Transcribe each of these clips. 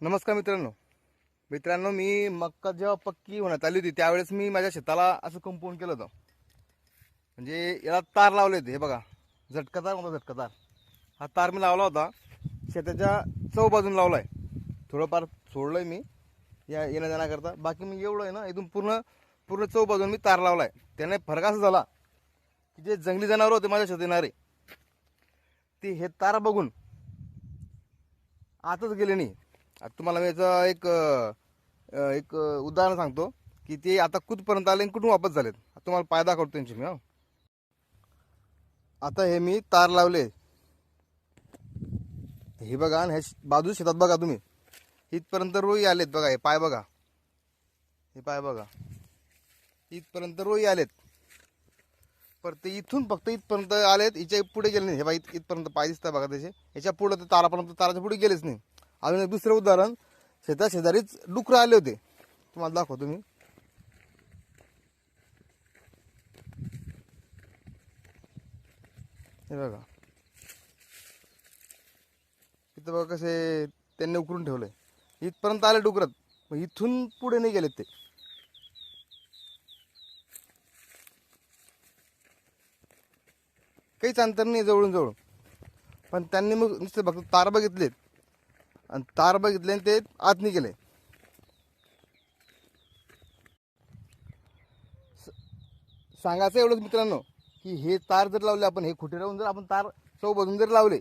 नमस्कार मित्रांनो. मित्रांनो मी मक्का जेव्हा पक्की होण्यात आली होती त्यावेळेस मी माझ्या शेताला असं कंपाऊंड केलं होतं. म्हणजे याला तार लावले होते हे बघा. झटका तार म्हणतो झटका तार. हा तार मी लावला होता. शेताच्या चौ बाजून लावला आहे थोडंफार सोडलं आहे मी. या येण्या जाण्याकरता. बाकी मी एवढं आहे ना इथून पूर्ण पूर्ण चौ बाजून मी तार लावला आहे त्याने फरक असा झाला की जे जंगली जनावर होते माझ्या शेतात येणारे ते हे तार बघून आतच गेले नाही. आता तुम्हाला मी याचं एक एक उदाहरण सांगतो की ते आता कुठपर्यंत आले आणि कुठून वापस झालेत. आता तुम्हाला पाय दाखवतो त्यांची मी हो. आता हे मी तार लावले. हे बघा आणि हे बाजू शेतात बघा तुम्ही. इथपर्यंत रोई आलेत बघा हे पाय बघा. हे पाय बघा. इथपर्यंत रोई आलेत. पर ते इथून फक्त इथपर्यंत आलेत हिच्या पुढे गेले नाही हे बघा इथ इथपर्यंत पाय दिसतात बघा त्याचे ह्याच्या पुढे ते तारापर्यंत ताराच्या पुढे गेलेच नाही. अजून एक दुसरं उदाहरण. शेता शेजारीच डुकरं आले होते. तुम्हाला दाखवतो मी. हे बघा. इथं बघा कसे त्यांनी उकरून ठेवलंय. इथपर्यंत आले डुकरत. मग इथून पुढे नाही गेलेत ते. काहीच अंतर नाही जवळून जवळ पण त्यांनी मग नुसते फक्त तार बघितलेत. आणि तार बघितले आणि ते आत नाही स- सांगायचं एवढंच मित्रांनो की हे तार जर लावले आपण हे खुटे राहून जर आपण तार चौ बजून जर लावले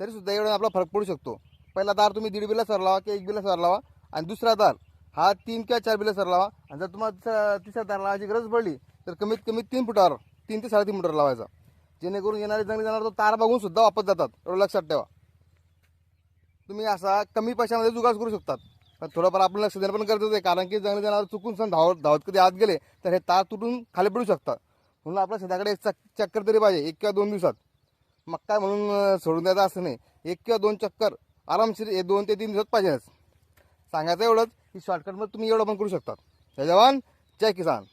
तरी सुद्धा एवढा आपला फरक पडू शकतो. पहिला तार तुम्ही दीड बिला सर लावा किंवा एक बिला सर लावा आणि दुसरा तार हा तीन किंवा चार बिला सर लावा आणि जर तुम्हाला तिसरा तिसरा तार लावायची गरज पडली तर कमीत कमी तीन फुटावर तीन ते साडेतीन फुटावर लावायचा. जेणेकरून येणारे जंगली जाणार तो तार बघून सुद्धा वापस जातात एवढं लक्षात ठेवा. तुम्ही असा कमी पैशामध्ये जुगाड करू शकतात. पण थोडंफार आपण लक्ष देणं पण गरजेचं आहे. कारण की जंगली जनावर चुकून सण धावत धावत कधी आत गेले तर हे तार तुटून खाली पडू शकतात. म्हणून आपल्या शेताकडे एक चक चक्कर तरी पाहिजे एक किंवा दोन दिवसात. मग काय म्हणून सोडून द्यायचं असं नाही. एक किंवा दोन चक्कर आरामशीर हे दोन ते तीन दिवसात पाहिजेच. सांगायचं एवढंच की शॉर्टकटमध्ये तुम्ही एवढं पण करू शकता जय जवान जय किसान.